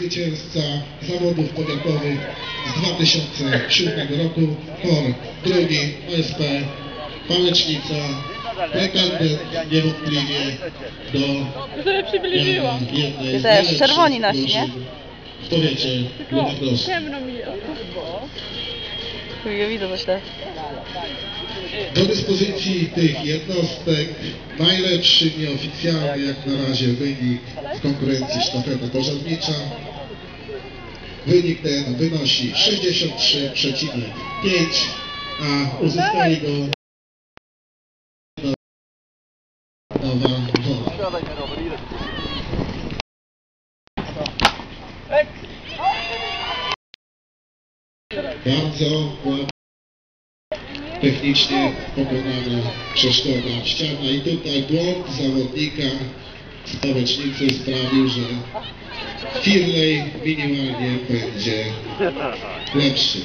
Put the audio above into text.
zwycięzca zawodów powiatowych z 2007 roku, chor drugi OSP Pałecznica, pretendent niewątpliwie do jednej Ty z też, czerwoni nasi, nie? W powiecie Tylko Ludogorski. ciemno mi. Ja widzę tak. Do dyspozycji tych jednostek najlepszy nieoficjalny jak na razie wynik w konkurencji sztafeta pożarnicza. Wynik ten wynosi 63,5, a uzyskali go Nowa Wola. Bardzo technicznie pokonana przeszkoda ściana i tutaj błąd zawodnika z Pałecznicy sprawił, że Firley minimalnie będzie lepszy.